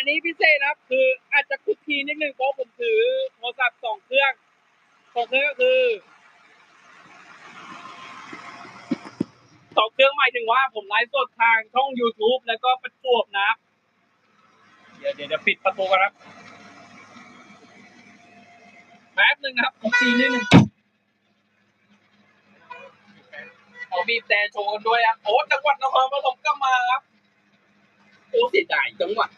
อันนี้พิเศษนะครับ คืออาจจะคุกคีนิดนึงเพราะผมถือโทรศัพท์สองเครื่องสองเครื่องก็คือสองเครื่องหมายถึงว่าผมไลฟ์สดทางช่อง YouTube แล้วก็ประจวบนะครับ เดี๋ยวเดี๋ยวจะปิดประตูกันครับแป๊บหนึ่งนะครับคุกคีนิดนึงเอาบีบแต่โชว์กันด้วยครับโอ้จังหวัดนครปฐมก็มาครับโอ้เสียดายจังหวัด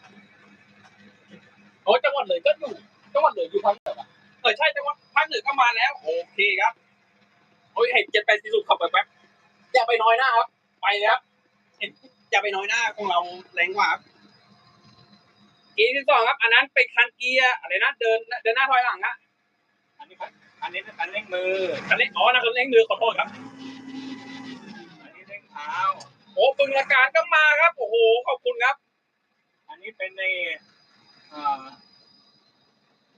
โอ้จังหวัดเลยก็อยู่จังหวัดเลยอยู่ภาคเหนือปะเออใช่จังหวัดภาคเหนือก็มาแล้ว โอเคครับโอ้ยเห็นเจ็ดแปดสี่สุดขับไปแป๊บอย่าไปน้อยหน้าครับ ไปเลยครับเห็นอย่าไปน้อยหน้าของเราแรงกว่าครับเกียร์ที่สองครับ อันนั้นเป็นคันเกียร์อะไรนะเดินเดินหน้าถอยหลังอะอันนี้ครับอันนี้เป็นคันเร่งมือคันเร่งอ๋อนะคันเร่งมือขอโทษครับอันนี้เร่งเท้าโอ้ปึงละการก็มาครับโอ้โหขอบคุณครับ อันนี้เป็นใน เอ่อ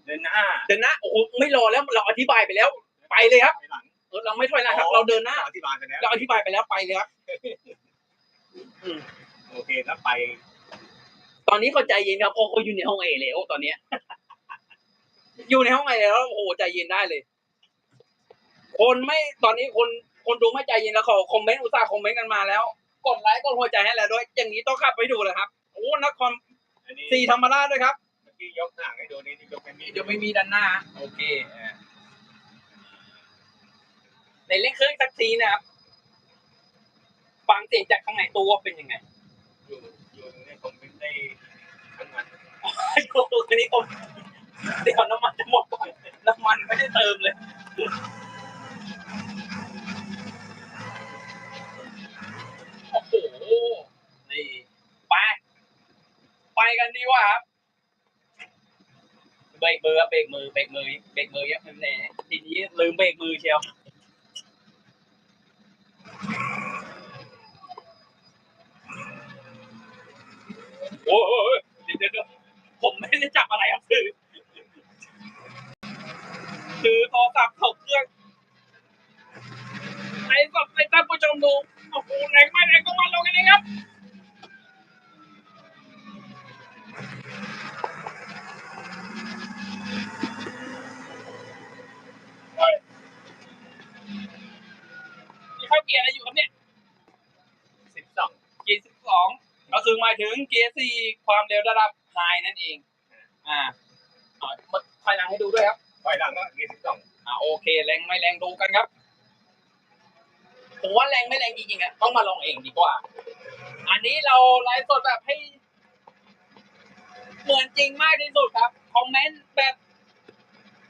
เดินหน้าเดินหน้าโอ้โหไม่รอแล้วเราอธิบายไปแล้ว ไปเลยครับไปหลังเออเราไม่ถอยหลังครับ เราเดินหน้าอธิบายไปแล้วเราอธิบายไปแล้วไปเลยครับอืมโอเคแล้วไป ตอนนี้เขาใจเย็นครับโอ้เขาอยู่ในห้องเอแล้วตอนเนี้ย อยู่ในห้องเอแล้วโอ้โหใจเย็นได้เลย คนไม่ตอนนี้คนคนดูไม่ใจเย็นแล้วเขาคอมเมนต์อุตส่าห์คอมเมนต์กันมาแล้วกดไลค์กดหัวใจให้แล้วด้วย อย่างนี้ต้องกลับไปดูเลยครับโอ้นครอันนี้สีธรรมราชด้วยครับ เมื่อกี้ยกหน้าให้ดูนี่นี่ยกไม่มีเดี๋ยวไม่มีด้านหน้า โอเคอ่าในเล่นเครื่องสักทีนะครับ ฟังเสียงจากข้างในตัวว่าเป็นยังไง อยู่อยู่ในคอมเมนต์ได้ทั้งวันไอ้โหทีนี้ผมเดี๋ยวน้ำมันจะหมดก่อนน้ำมันไม่ได้เติมเลย โอ้โห นี่ ไป ไปกันดีกว่าครับเบ รกมือครับเบรกมือเบรกมือเบรกมือเยอะแน่ทีนี้ลืมเบรกมือเชียวโอ้ยเดี๋ยวเดี๋ยวผมไม่ได้จับอะไรครับคือคือโทรศัพท์เขาเครื่องไอ้สับไอ้ท่านผู้ชมดูโอ้โหแรงไม่แรงก็มาลงกันเองครับ นี่เข้าเกียร์อะไรอยู่ครับเนี่ยสิบสองเกียร์สิบสองก็คือหมายถึงเกียร์สี่ความเร็วระดับไฮนั่นเอง อ่าเอาถอยหลังให้ดูด้วยครับถอยหลังก็เกียร์สิบสองอ่าโอเคแรงไม่แรงดูกันครับผมว่าแรงไม่แรงจริงๆอะต้องมาลองเองดีกว่า อันนี้เราไลฟ์สดแบบให้เหมือนจริงมากที่สุดครับ คอมเมนต์แบบ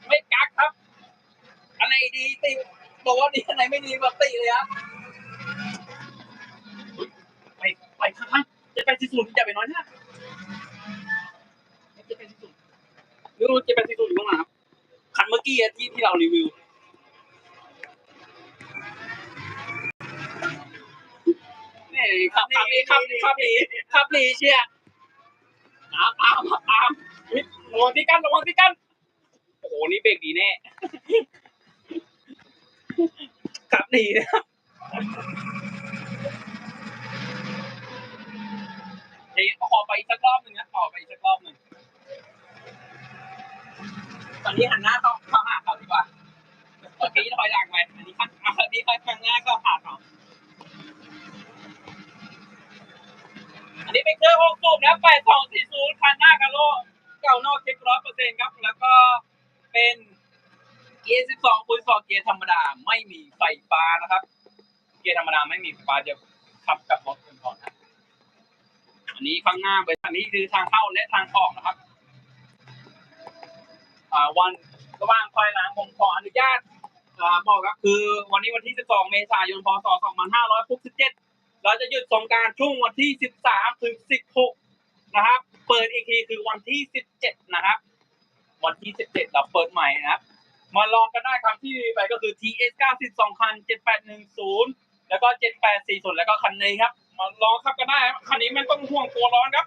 ไม่กักครับ อะไรดีติ บอกว่าดีอะไรไม่ดีแบบติเลยครับไปไปข้างๆจะไปที่ศูนย์อย่าไปน้อยหน้าจะไปที่ศูนย์นี่รู้จะไปที่ศูนย์อยู่ข้างหลังครับคันเมื่อกี้อะที่ที่เรารีวิวนี่ขับขับนี้ขับขับหนีขับหนีเชียร์ตามตามตามเฮ้ยระวังที่กันระวังที่กันโอ้โหนี่เบรกดีแน่ ขับหนีนะครับเดี๋ยวขอไปอีกสักรอบหนึ่งนะขอไปอีกสักรอบหนึ่งตอนนี้หันหน้าเข้าเข้าหาเขาดีกว่าเมื่อกี้ถอยหลังไปอันนี้ข้างอันนี้ข้างหน้าก็หาเขาอันนี้เป็นเครื่องหกสูบนะแปดสองสี่ศูนย์คันหน้ากาโลเก่านอกเช็คร้อยเปอร์เซ็นต์ครับ แล้วก็เป็น เกียร์สิบสองคูณสอเกียร์ธรรมดาไม่มีไฟฟ้านะครับ เกียร์ธรรมดาไม่มีไฟฟ้าเดี๋ยวขับกับรถกันก่อนนะอันนี้ข้างหน้าไปอันนี้คือทางเข้าและทางออกนะครับ อ่าวันระหว่างคอยหลังผมขออนุญาตอ่าบอกครับคือวันนี้วันที่ 12 เมษายน พศ 2567 เราจะหยุดสงการช่วงวันที่ 13 ถึง 16 นะครับ เปิดอีกทีคือวันที่ 17 นะครับ วันที่ 17 เราเปิดใหม่นะครับ มาลองกันได้ครับที่ไปก็คือ TS 92คัน 7810 แล้วก็ 7840 แล้วก็คันนี้ครับ มาลองขับกันได้ คันนี้ไม่ต้องห่วงตัวร้อนครับ